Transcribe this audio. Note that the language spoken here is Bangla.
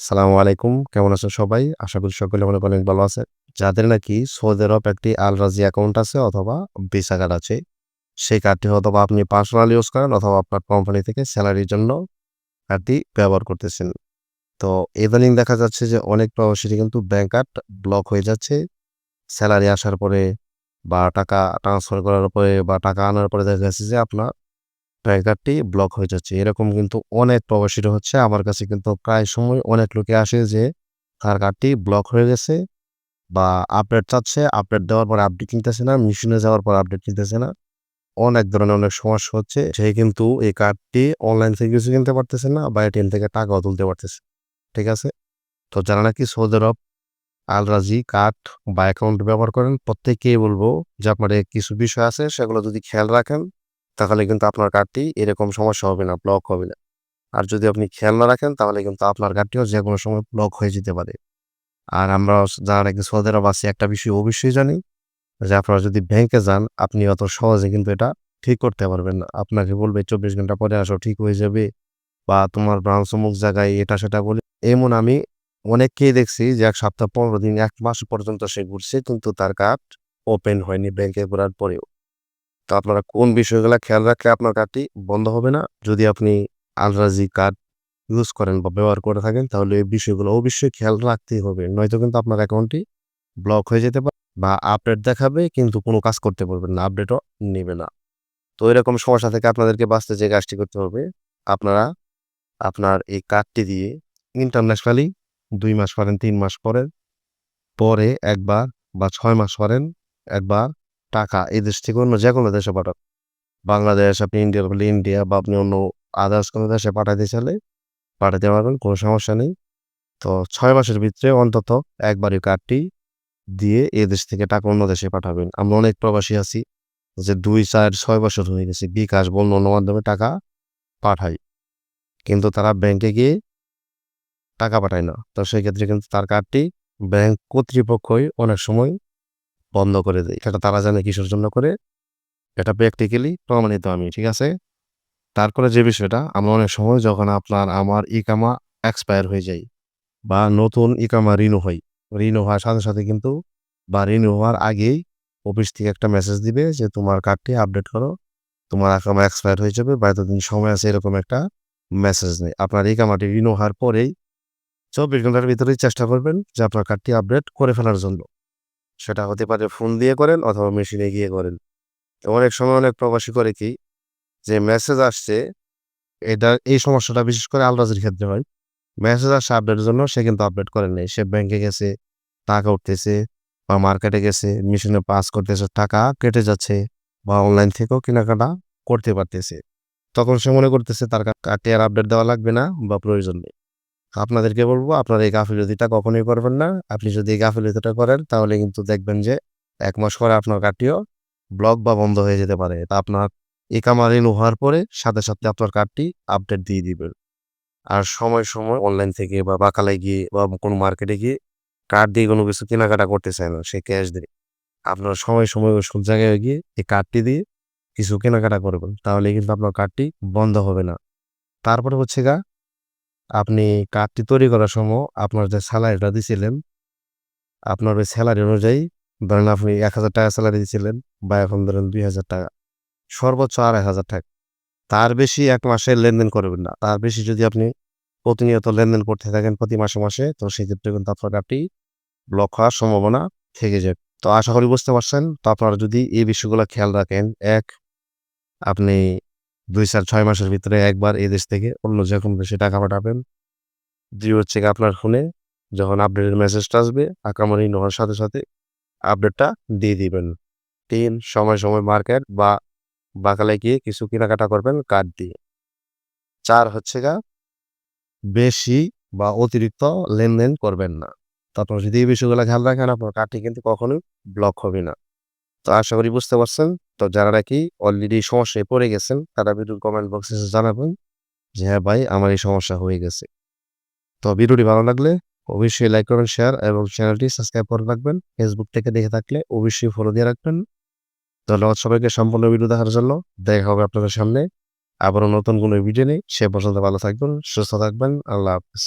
সালামু আলাইকুম, কেমন আছেন সবাই? আশা করি সকলে মনে করেন ভালো আছে যাদের নাকি সৌদি আরব একটি আল রাজি অ্যাকাউন্ট আছে অথবা ভিসা কার্ড আছে, সেই কার্ডটি অথবা আপনি পার্সোনাল ইউজ করেন অথবা আপনার কোম্পানি থেকে স্যালারির জন্য কার্ডটি ব্যবহার করতেছেন। তো ইদানিং দেখা যাচ্ছে যে অনেক প্রবাসীরই কিন্তু ব্যাংক কার্ড ব্লক হয়ে যাচ্ছে। স্যালারি আসার পরে বা টাকা ট্রান্সফার করার পরে বা টাকা আনার পরে দেখা যাচ্ছে যে আপনার কার্ডটি ব্লক হয়ে যাচ্ছে। এরকম কিন্তু অনেক প্রবাসীরা হচ্ছে আমার কাছে কিন্তু প্রায় সময় অনেক লোকে আসে যে, তার কার্ডটি ব্লক হয়ে গেছে বা আপডেট চাচ্ছে। আপডেট দেওয়ার পর আপডেট কিনতেছে না মেশিনে যাওয়ার পর আপডেট কিনতেছে না। অনেক ধরনের অনেক সমস্যা হচ্ছে সে কিন্তু এই কার্ডটি অনলাইন থেকে কিছু কিনতে পারতেছে না বা এটিএম থেকে টাকাও তুলতে পারতেছে ঠিক আছে? তো যারা নাকি সৌদি আরব আলরাজি কার্ড বা অ্যাকাউন্ট ব্যবহার করেন, প্রত্যেককেই বলব যে, আপনার কিছু বিষয় আছে, সেগুলো যদি খেয়াল রাখেন তাহলে কিন্তু আপনার কার্ডটি এরকম সমস্যা হবে না ব্লক হবে না। আর যদি আপনি খেয়াল না রাখেন, তাহলে কিন্তু আপনার কার্ডটিও যে কোনো সময় ব্লক হয়ে যেতে পারে। আর আমরা যারা নাকি সৌদি আরব একটা বিষয় অবশ্যই জানি যে আপনারা যদি ব্যাংকে যান, আপনি অত সহজে কিন্তু এটা ঠিক করতে পারবেন না। আপনাকে বলবে, চব্বিশ ঘণ্টা পরে আসো, ঠিক হয়ে যাবে। বা তোমার ব্রাঞ্চ অমুক জায়গায় এটা সেটা বলে। এমন আমি অনেককেই দেখছি যে এক সপ্তাহ, পনেরো দিন, এক মাস পর্যন্ত সে ঘুরছে, কিন্তু তার কার্ড ওপেন হয়নি ব্যাংকে ঘোরার পরেও। তো আপনারা কোন বিষয়গুলো খেয়াল রাখলে আপনার কার্ডটি বন্ধ হবে না? যদি আপনি আলরাজি কার্ড ইউজ করেন বা ব্যবহার করে থাকেন, তাহলে এই বিষয়গুলো অবশ্যই খেয়াল রাখতেই হবে। নয়তো কিন্তু আপনার অ্যাকাউন্টটি ব্লক হয়ে যেতে পারে বা আপডেট দেখাবে, কিন্তু কোনো কাজ করতে পারবেন না, আপডেটও নেবে না। তো এরকম সমস্যা থেকে আপনাদেরকে বাঁচতে যে কাজটি করতে হবে, আপনারা আপনার এই কার্ডটি দিয়ে ইন্টারন্যাশনালি দুই মাস করেন তিন মাস করেন পরে একবার বা ছয় মাস করেন একবার টাকা এই দেশ থেকে অন্য যে কোনো দেশে পাঠান বাংলাদেশ, আপনি ইন্ডিয়া, বলে ইন্ডিয়া বা আপনি অন্য আদার্স কোনো দেশে পাঠাতে চাইলে পাঠাতে পারবেন, কোনো সমস্যা নেই। তো ছয় মাসের ভিতরে অন্তত একবার এই কার্ডটি দিয়ে এ দেশ থেকে টাকা অন্য দেশে পাঠাবেন। আমরা অনেক প্রবাসী আছি যে দুই, চার, ছয় বছর হয়ে গেছে বিকাশ বন্য অন্য মাধ্যমে টাকা পাঠাই কিন্তু তারা ব্যাংকে গিয়ে টাকা পাঠায় না। তো সেক্ষেত্রে কিন্তু তার কার্ডটি ব্যাংক কর্তৃপক্ষই অনেক সময় বন্ধ করে দেয়। সেটা তারা জানে কিসের জন্য করে। এটা প্র্যাকটিক্যালি প্রমাণিত আমি, ঠিক আছে? তারপরে যে বিষয়টা, আমরা অনেক সময় যখন আপনার আমার ইকামা এক্সপায়ার হয়ে যায় বা নতুন ইকামা রিনু হয় রিনিউ হওয়ার সাথে সাথে কিন্তু বা রিনিউ হওয়ার আগেই অফিস থেকে একটা মেসেজ দিবে যে, তোমার কার্ডটি আপডেট করো, তোমার আকামা এক্সপায়ার হয়ে যাবে, বা এতদিন সময় আছে, এরকম একটা মেসেজ নেই আপনার এই কামাটি রিনিউ হওয়ার পরেই চব্বিশ ঘণ্টার ভিতরেই চেষ্টা করবেন যে, আপনার কার্ডটি আপডেট করে ফেলার জন্য। সেটা হতে পারে ফোন দিয়ে করেন অথবা মেশিনে গিয়ে করেন। অনেক সময় অনেক প্রবাসী করে কি, যে মেসেজ আসছে, এটা, এই সমস্যাটা বিশেষ করে আলরাজির ক্ষেত্রে হয়। মেসেজ আসছে আপডেটের জন্য, সে কিন্তু আপডেট করেন নাই সে ব্যাংকে গেছে, টাকা উঠতেছে বা মার্কেটে গেছে মেশিনে পাস করতেছে, টাকা কেটে যাচ্ছে বা অনলাইন থেকেও কেনাকাটা করতে পারতেছে। তখন সে মনে করতেছে তার কার্ডটি আর আপডেট দেওয়া লাগবে না বা প্রয়োজন নেই। আপনাদেরকে বলব, আপনার এই গাফিলতিটা কখনোই করবেন না। আপনি যদি এই গাফিলতিটা করেন, তাহলে কিন্তু দেখবেন যে এক মাস পরে আপনার কার্ডটিও ব্লক বা বন্ধ হয়ে যেতে পারে। তা আপনার ইকামা রিনিউ হওয়ার পরে সাথে সাথে আপনার কার্ডটি আপডেট দিয়ে দিবেন। আর সময় সময় অনলাইন থেকে বা বাকালে গিয়ে বা কোনো মার্কেটে গিয়ে কার্ড দিয়ে কোনো কিছু কেনাকাটা করতে চায় না, সে ক্যাশ দিয়ে। আপনার সময় সময় ওই জায়গায় গিয়ে এই কার্ডটি দিয়ে কিছু কেনাকাটা করবেন, তাহলে কিন্তু আপনার কার্ডটি বন্ধ হবে না। তারপরে হচ্ছে গা আপনি কার্ডটি তৈরি করার সময় আপনার যে স্যালারিটা দিয়েছিলেন আপনার ওই স্যালারি অনুযায়ী ধরেন আপনি এক হাজার টাকা স্যালারি দিয়েছিলেন বা এখন ধরেন দুই হাজার টাকা, সর্বোচ্চ এক হাজার টাকা। তার বেশি এক মাসে লেনদেন করবেন না। তার বেশি যদি আপনি প্রতিনিয়ত লেনদেন করতে থাকেন প্রতি মাসে মাসে, তো সেক্ষেত্রে কিন্তু আপনার কার্ডটি ব্লক হওয়ার সম্ভাবনা থেকে যায়। তো আশা করি বুঝতে পারছেন। তো আপনারা যদি এই বিষয়গুলো খেয়াল রাখেন, এক, আপনি দুই চার, ছয় মাসের ভিতরে একবার এই দেশ থেকে অন্য যে কোনো দেশে টাকা পাঠাবেন। দুই হচ্ছে আপনার ফোনে যখন আপডেটের মেসেজটা আসবে, আকামারি নেওয়ার সাথে সাথে আপডেটটা দিয়ে দিবেন। তিন, সময় সময় মার্কেট বা বাকালে গিয়ে কিছু কেনাকাটা করবেন কার্ড দিয়ে। চার হচ্ছে গা, বেশি বা অতিরিক্ত লেনদেন করবেন না। তারপর যদি এই বিষয়গুলো খেয়াল রাখেন, আপনার কার্ডটি কিন্তু কখনোই ব্লক হবে না। তো আশা করি বুঝতে পারছেন। তো যারা নাকি অলরেডি সমস্যায় পড়ে গেছেন, তারা ভিডিও কমেন্ট বক্সে জানাবেন যে হ্যাঁ ভাই, আমার এই সমস্যা হয়ে গেছে। তো ভিডিওটি ভালো লাগলে অবশ্যই লাইক করবেন শেয়ার এবং চ্যানেলটি সাবস্ক্রাইব করে রাখবেন। ফেসবুক থেকে দেখে থাকলে অবশ্যই ফলো দিয়ে রাখবেন। ধন্যবাদ সবাইকে সম্পূর্ণ ভিডিও দেখার জন্য। দেখা হবে আপনাদের সামনে। আবারও নতুন কোনো ভিডিও নেই সে পর্যন্ত ভালো থাকবেন, সুস্থ থাকবেন। আল্লাহ হাফিজ।